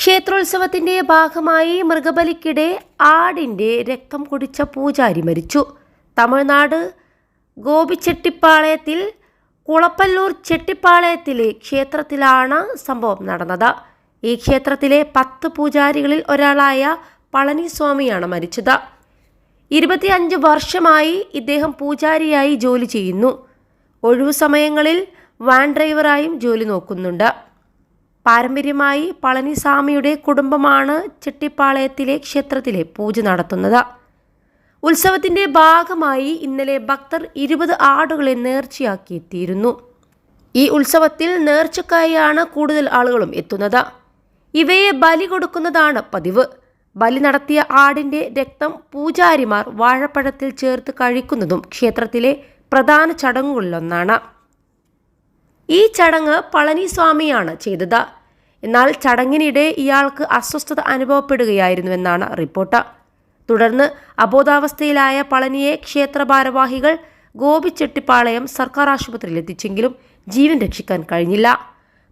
ക്ഷേത്രോത്സവത്തിന്റെ ഭാഗമായി മൃഗബലിക്കിടെ ആടിന്റെ രക്തം കുടിച്ച പൂജാരി മരിച്ചു. തമിഴ്നാട് ഗോപിച്ചെട്ടിപ്പാളയത്തിൽ കുളപ്പല്ലൂർ ചെട്ടിപ്പാളയത്തിലെ ക്ഷേത്രത്തിലാണ് സംഭവം നടന്നത്. ഈ ക്ഷേത്രത്തിലെ പത്ത് പൂജാരികളിൽ ഒരാളായ പളനിസ്വാമിയാണ് മരിച്ചത്. ഇരുപത്തിയഞ്ച് വർഷമായി ഇദ്ദേഹം പൂജാരിയായി ജോലി ചെയ്യുന്നു. ഒഴിവു സമയങ്ങളിൽ വാൻ ഡ്രൈവറായും ജോലി നോക്കുന്നുണ്ട്. പാരമ്പര്യമായി പളനിസ്വാമിയുടെ കുടുംബമാണ് ചെട്ടിപ്പാളയത്തിലെ ക്ഷേത്രത്തിലെ പൂജ നടത്തുന്നത്. ഉത്സവത്തിന്റെ ഭാഗമായി ഇന്നലെ ഭക്തർ ഇരുപത് ആടുകളെ നേർച്ചയാക്കി എത്തിയിരുന്നു. ഈ ഉത്സവത്തിൽ നേർച്ചക്കായാണ് കൂടുതൽ ആളുകളും എത്തുന്നത്. ഇവയെ ബലി കൊടുക്കുന്നതാണ് പതിവ്. ബലി നടത്തിയ ആടിന്റെ രക്തം പൂജാരിമാർ വാഴപ്പഴത്തിൽ ചേർത്ത് കഴിക്കുന്നതും ക്ഷേത്രത്തിലെ പ്രധാന ചടങ്ങുകളിലൊന്നാണ്. ഈ ചടങ്ങ് പളനിസ്വാമിയാണ് ചെയ്തത്. എന്നാൽ ചടങ്ങിനിടെ ഇയാൾക്ക് അസ്വസ്ഥത അനുഭവപ്പെടുകയായിരുന്നുവെന്നാണ് റിപ്പോർട്ട്. തുടർന്ന് അബോധാവസ്ഥയിലായ പളനിയെ ക്ഷേത്ര ഭാരവാഹികൾ ഗോപിച്ചെട്ടിപ്പാളയം സർക്കാർ ആശുപത്രിയിൽ എത്തിച്ചെങ്കിലും ജീവൻ രക്ഷിക്കാൻ കഴിഞ്ഞില്ല.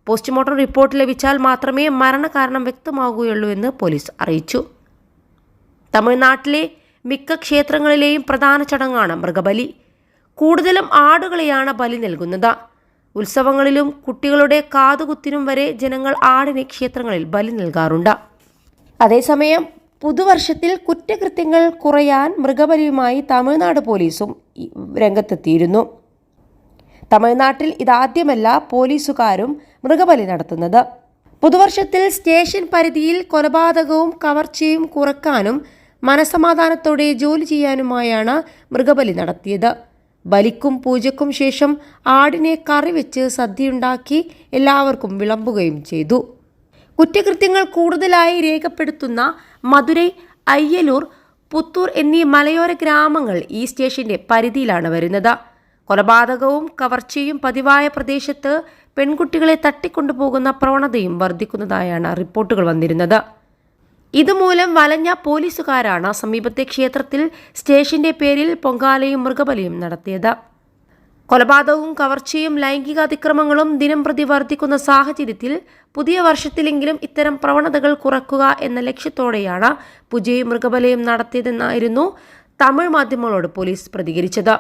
പോസ്റ്റ്മോർട്ടം റിപ്പോർട്ട് ലഭിച്ചാൽ മാത്രമേ മരണകാരണം വ്യക്തമാകുകയുള്ളൂ എന്ന് പോലീസ് അറിയിച്ചു. തമിഴ്നാട്ടിലെ മിക്ക ക്ഷേത്രങ്ങളിലെയും പ്രധാന ചടങ്ങാണ് മൃഗബലി. കൂടുതലും ആടുകളെയാണ് ബലി നൽകുന്നത്. ഉത്സവങ്ങളിലും കുട്ടികളുടെ കാതുകുത്തിനും വരെ ജനങ്ങൾ ആടിനെ ക്ഷേത്രങ്ങളിൽ ബലി നൽകാറുണ്ട്. അതേസമയം പുതുവർഷത്തിൽ കുറ്റകൃത്യങ്ങൾ കുറയാൻ മൃഗബലിയുമായി തമിഴ്നാട് പോലീസും രംഗത്തെത്തിയിരുന്നു. തമിഴ്നാട്ടിൽ ഇതാദ്യമല്ല പോലീസുകാരും മൃഗബലി നടത്തുന്നത്. പുതുവർഷത്തിൽ സ്റ്റേഷൻ പരിധിയിൽ കൊലപാതകവും കവർച്ചയും കുറക്കാനും മനസമാധാനത്തോടെ ജോലി ചെയ്യാനുമായാണ് മൃഗബലി നടത്തിയത്. ബലിക്കും പൂജക്കും ശേഷം ആടിനെ കറി വെച്ച് സദ്യയുണ്ടാക്കി എല്ലാവർക്കും വിളമ്പുകയും ചെയ്തു. കുറ്റകൃത്യങ്ങൾ കൂടുതലായി രേഖപ്പെടുത്തുന്ന മധുരൈ അയ്യലൂർ പുത്തൂർ എന്നീ മലയോര ഗ്രാമങ്ങൾ ഈ സ്റ്റേഷന്റെ പരിധിയിലാണ് വരുന്നത്. കൊലപാതകവും കവർച്ചയും പതിവായ പ്രദേശത്ത് പെൺകുട്ടികളെ തട്ടിക്കൊണ്ടുപോകുന്ന പ്രവണതയും വർദ്ധിക്കുന്നതായാണ് റിപ്പോർട്ടുകൾ വന്നിരുന്നത്. ഇതുമൂലം വലഞ്ഞ പോലീസുകാരാണ് സമീപത്തെ ക്ഷേത്രത്തിൽ സ്റ്റേഷന്റെ പേരിൽ പൊങ്കാലയും മൃഗബലിയും നടത്തിയത്. കൊലപാതകവും കവർച്ചയും ലൈംഗിക അതിക്രമങ്ങളും ദിനം പ്രതി വർദ്ധിക്കുന്ന സാഹചര്യത്തിൽ പുതിയ വർഷത്തിലെങ്കിലും ഇത്തരം പ്രവണതകൾ കുറക്കുക എന്ന ലക്ഷ്യത്തോടെയാണ് പൂജയും മൃഗബലയും നടത്തിയതെന്നായിരുന്നു തമിഴ് മാധ്യമങ്ങളോട് പോലീസ് പ്രതികരിച്ചത്.